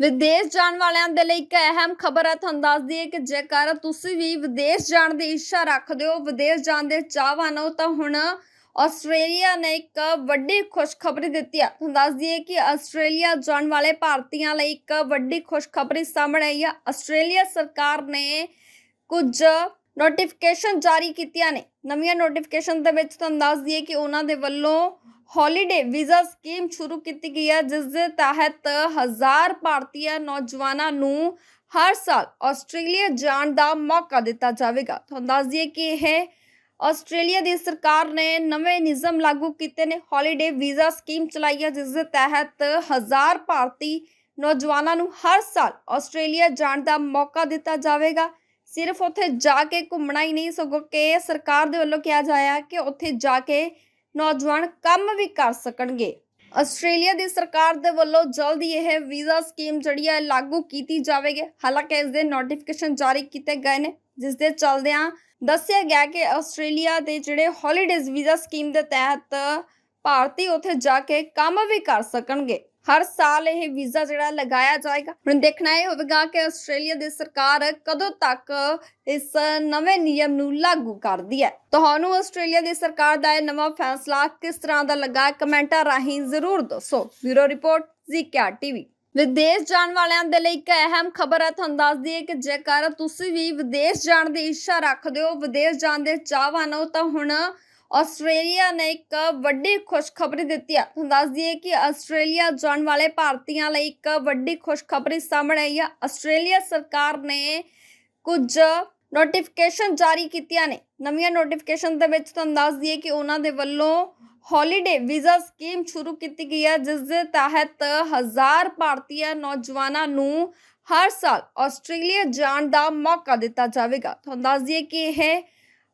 ਵਿਦੇਸ਼ ਜਾਣ ਵਾਲਿਆਂ ਦੇ ਲਈ ਇੱਕ ਅਹਿਮ ਖਬਰ ਹੈ ਤੁਹਾਨੂੰ ਦੱਸ ਦਈਏ ਕਿ ਜੇਕਰ ਤੁਸੀਂ ਵੀ ਵਿਦੇਸ਼ ਜਾਣ ਦੀ ਇੱਛਾ ਰੱਖਦੇ ਹੋ, ਵਿਦੇਸ਼ ਜਾਣ ਦੇ ਚਾਹਵਾਨ ਹੋ, ਤਾਂ ਹੁਣ ਆਸਟ੍ਰੇਲੀਆ ਨੇ ਇੱਕ ਵੱਡੀ ਖੁਸ਼ਖਬਰੀ ਦਿੱਤੀ ਹੈ ਤੁਹਾਨੂੰ ਦੱਸ ਦਈਏ ਕਿ ਆਸਟ੍ਰੇਲੀਆ ਜਾਣ ਵਾਲੇ ਭਾਰਤੀਆਂ ਲਈ ਇੱਕ ਵੱਡੀ ਖੁਸ਼ਖਬਰੀ ਸਾਹਮਣੇ ਆਈ ਹੈ ਆਸਟ੍ਰੇਲੀਆ ਸਰਕਾਰ ਨੇ ਕੁਝ ਨੋਟੀਫਿਕੇਸ਼ਨ ਜਾਰੀ ਕੀਤੀਆਂ ਨੇ। ਨਵੀਆਂ ਨੋਟੀਫਿਕੇਸ਼ਨ ਦੇ ਵਿੱਚ ਤੁਹਾਨੂੰ ਦੱਸ ਦਈਏ ਕਿ ਉਹਨਾਂ ਦੇ ਵੱਲੋਂ ਹੌਲੀਡੇ ਵੀਜ਼ਾ ਸਕੀਮ ਸ਼ੁਰੂ ਕੀਤੀ ਗਈ ਹੈ, ਜਿਸ ਦੇ ਤਹਿਤ ਹਜ਼ਾਰ ਭਾਰਤੀ ਨੌਜਵਾਨਾਂ ਨੂੰ ਹਰ ਸਾਲ ਆਸਟ੍ਰੇਲੀਆ ਜਾਣ ਦਾ ਮੌਕਾ ਦਿੱਤਾ ਜਾਵੇਗਾ। ਤੁਹਾਨੂੰ ਦੱਸ ਦਈਏ ਕਿ ਇਹ ਆਸਟ੍ਰੇਲੀਆ ਦੀ ਸਰਕਾਰ ਨੇ ਨਵੇਂ ਨਿਯਮ ਲਾਗੂ ਕੀਤੇ ਨੇ। ਹੌਲੀਡੇ ਵੀਜ਼ਾ ਸਕੀਮ ਚਲਾਈ ਹੈ, ਜਿਸ ਦੇ ਤਹਿਤ ਹਜ਼ਾਰ ਭਾਰਤੀ ਨੌਜਵਾਨਾਂ ਨੂੰ ਹਰ ਸਾਲ ਆਸਟ੍ਰੇਲੀਆ ਜਾਣ ਦਾ ਮੌਕਾ ਦਿੱਤਾ ਜਾਵੇਗਾ। ਸਿਰਫ ਉੱਥੇ ਜਾ ਕੇ ਘੁੰਮਣਾ ਹੀ ਨਹੀਂ, ਸਗੋਂ ਕਿ ਸਰਕਾਰ ਦੇ ਵੱਲੋਂ ਕਿਹਾ ਜਾਇਆ ਕਿ ਉੱਥੇ ਜਾ ਕੇ ਨੌਜਵਾਨ ਕੰਮ ਵੀ ਕਰ ਸਕਣਗੇ। ਆਸਟ੍ਰੇਲੀਆ ਦੀ ਸਰਕਾਰ ਦੇ ਵੱਲੋਂ ਜਲਦ ਹੀ ਇਹ ਵੀਜ਼ਾ ਸਕੀਮ ਜਿਹੜੀ ਹੈ ਲਾਗੂ ਕੀਤੀ ਜਾਵੇਗੀ। ਹਾਲਾਂਕਿ ਇਸ ਦੇ ਨੋਟੀਫਿਕੇਸ਼ਨ ਜਾਰੀ ਕੀਤੇ ਗਏ ਨੇ, ਜਿਸ ਦੇ ਚਲਦਿਆਂ ਦੱਸਿਆ ਗਿਆ ਕਿ ਆਸਟ੍ਰੇਲੀਆ ਦੇ ਜਿਹੜੇ ਹੌਲੀਡੇਜ਼ ਵੀਜ਼ਾ ਸਕੀਮ ਦੇ ਤਹਿਤ ਭਾਰਤੀ ਉੱਥੇ ਜਾ ਕੇ ਕੰਮ ਵੀ ਕਰ ਸਕਣਗੇ। ਹਰ ਸਾਲ ਇਹ ਵੀਜ਼ਾ ਜਿਹੜਾ ਲਗਾਇਆ ਜਾਏਗਾ। ਹੁਣ ਦੇਖਣਾ ਇਹ ਹੋਵੇਗਾ ਕਿ ਆਸਟ੍ਰੇਲੀਆ ਦੀ ਸਰਕਾਰ ਕਦੋਂ ਤੱਕ ਇਸ ਨਵੇਂ ਨਿਯਮ ਨੂੰ ਲਾਗੂ ਕਰਦੀ ਹੈ। ਤੁਹਾਨੂੰ ਆਸਟ੍ਰੇਲੀਆ ਦੀ ਸਰਕਾਰ ਦਾ ਇਹ ਨਵਾਂ ਫੈਸਲਾ ਕਿਸ ਤਰ੍ਹਾਂ ਦਾ ਲੱਗਾ ਕਮੈਂਟਾਂ ਰਾਹੀਂ ਜ਼ਰੂਰ ਦੱਸੋ। ਬਿਊਰੋ ਰਿਪੋਰਟ, ਜ਼ੀਕਿਆ ਟੀਵੀ। ਵਿਦੇਸ਼ ਜਾਣ ਵਾਲਿਆਂ ਦੇ ਲਈ ਇੱਕ ਅਹਿਮ ਖਬਰ ਹੈ, ਤੁਹਾਨੂੰ ਦੱਸ ਦਈਏ ਕਿ ਜੇਕਰ ਤੁਸੀਂ ਵੀ ਵਿਦੇਸ਼ ਜਾਣ ਦੀ ਇੱਛਾ ਰੱਖਦੇ ਹੋ, ਵਿਦੇਸ਼ ਜਾਣ ਦੇ ਚਾਹਵਾਨ ਹੋ, ਤਾਂ ਹੁਣ ਆਸਟ੍ਰੇਲੀਆ ਨੇ ਇੱਕ ਵੱਡੀ ਖੁਸ਼ਖਬਰੀ ਦਿੱਤੀ ਹੈ ਤੁਹਾਨੂੰ ਦੱਸ ਦਈਏ ਕਿ ਆਸਟ੍ਰੇਲੀਆ ਜਾਣ ਵਾਲੇ ਭਾਰਤੀਆਂ ਲਈ ਇੱਕ ਵੱਡੀ ਖੁਸ਼ਖਬਰੀ ਸਾਹਮਣੇ ਆਈ ਹੈ ਆਸਟ੍ਰੇਲੀਆ ਸਰਕਾਰ ਨੇ ਕੁਝ ਨੋਟੀਫਿਕੇਸ਼ਨ ਜਾਰੀ ਕੀਤੀਆਂ ਨੇ। ਨਵੀਆਂ ਨੋਟੀਫਿਕੇਸ਼ਨ ਦੇ ਵਿੱਚ ਤੁਹਾਨੂੰ ਦੱਸ ਦਈਏ ਕਿ ਉਹਨਾਂ ਦੇ ਵੱਲੋਂ ਹੌਲੀਡੇ ਵੀਜ਼ਾ ਸਕੀਮ ਸ਼ੁਰੂ ਕੀਤੀ ਗਈ ਹੈ ਜਿਸ ਦੇ ਤਹਿਤ ਹਜ਼ਾਰ ਭਾਰਤੀ ਨੌਜਵਾਨਾਂ ਨੂੰ ਹਰ ਸਾਲ ਆਸਟ੍ਰੇਲੀਆ ਜਾਣ ਦਾ ਮੌਕਾ ਦਿੱਤਾ ਜਾਵੇਗਾ। ਤੁਹਾਨੂੰ ਦੱਸ ਦਈਏ ਕਿ ਇਹ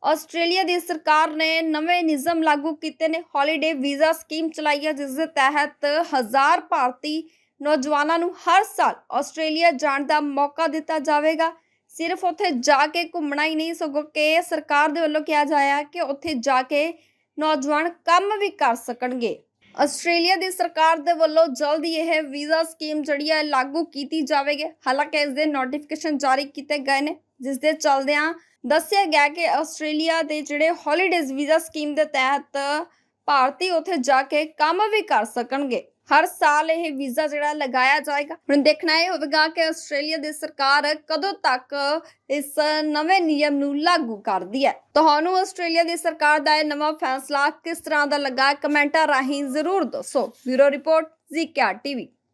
ਆਸਟ੍ਰੇਲੀਆ ਦੀ ਸਰਕਾਰ ਨੇ ਨਵੇਂ ਨਿਯਮ ਲਾਗੂ ਕੀਤੇ ਨੇ। ਹੌਲੀਡੇ ਵੀਜ਼ਾ ਸਕੀਮ ਚਲਾਈ ਹੈ ਜਿਸ ਦੇ ਤਹਿਤ ਹਜ਼ਾਰ ਭਾਰਤੀ ਨੌਜਵਾਨਾਂ ਨੂੰ ਹਰ ਸਾਲ ਆਸਟ੍ਰੇਲੀਆ ਜਾਣ ਦਾ ਮੌਕਾ ਦਿੱਤਾ ਜਾਵੇਗਾ। ਸਿਰਫ ਉੱਥੇ ਜਾ ਕੇ ਘੁੰਮਣਾ ਹੀ ਨਹੀਂ, ਸਗੋਂ ਕਿ ਸਰਕਾਰ ਦੇ ਵੱਲੋਂ ਕਿਹਾ ਜਾਇਆ ਕਿ ਉੱਥੇ ਜਾ ਕੇ ਨੌਜਵਾਨ ਕੰਮ ਵੀ ਕਰ ਸਕਣਗੇ। ਆਸਟ੍ਰੇਲੀਆ ਦੀ ਸਰਕਾਰ ਦੇ ਵੱਲੋਂ ਜਲਦੀ ਇਹ ਵੀਜ਼ਾ ਸਕੀਮ ਜਿਹੜੀ ਹੈ ਲਾਗੂ ਕੀਤੀ ਜਾਵੇਗੀ। ਹਾਲਾਂਕਿ ਇਸ ਦੇ ਨੋਟੀਫਿਕੇਸ਼ਨ ਜਾਰੀ ਕੀਤੇ ਗਏ ਨੇ, ਜਿਸ ਦੇ ਚਲਦਿਆਂ ਦੱਸਿਆ ਗਿਆ ਕਿ ਆਸਟ੍ਰੇਲੀਆ ਦੇ ਜਿਹੜੇ ਹੌਲੀਡੇਜ਼ ਵੀਜ਼ਾ ਸਕੀਮ ਦੇ ਤਹਿਤ ਭਾਰਤੀ ਉੱਥੇ ਜਾ ਕੇ ਕੰਮ ਵੀ ਕਰ ਸਕਣਗੇ। ਹਰ ਸਾਲ ਇਹ ਵੀਜ਼ਾ ਜਿਹੜਾ ਲਗਾਇਆ ਜਾਏਗਾ। ਹੁਣ ਦੇਖਣਾ ਇਹ ਹੋਵੇਗਾ ਕਿ ਆਸਟ੍ਰੇਲੀਆ ਦੀ ਸਰਕਾਰ ਕਦੋਂ ਤੱਕ ਇਸ ਨਵੇਂ ਨਿਯਮ ਨੂੰ ਲਾਗੂ ਕਰਦੀ ਹੈ। ਤੁਹਾਨੂੰ ਆਸਟ੍ਰੇਲੀਆ ਦੀ ਸਰਕਾਰ ਦਾ ਇਹ ਨਵਾਂ ਫੈਸਲਾ ਕਿਸ ਤਰ੍ਹਾਂ ਦਾ ਲੱਗਾ ਕਮੈਂਟਾਂ ਰਾਹੀਂ ਜ਼ਰੂਰ ਦੱਸੋ। ਬਿਊਰੋ ਰਿਪੋਰਟ ਜ਼ੀਕਿਆ ਟੀਵੀ।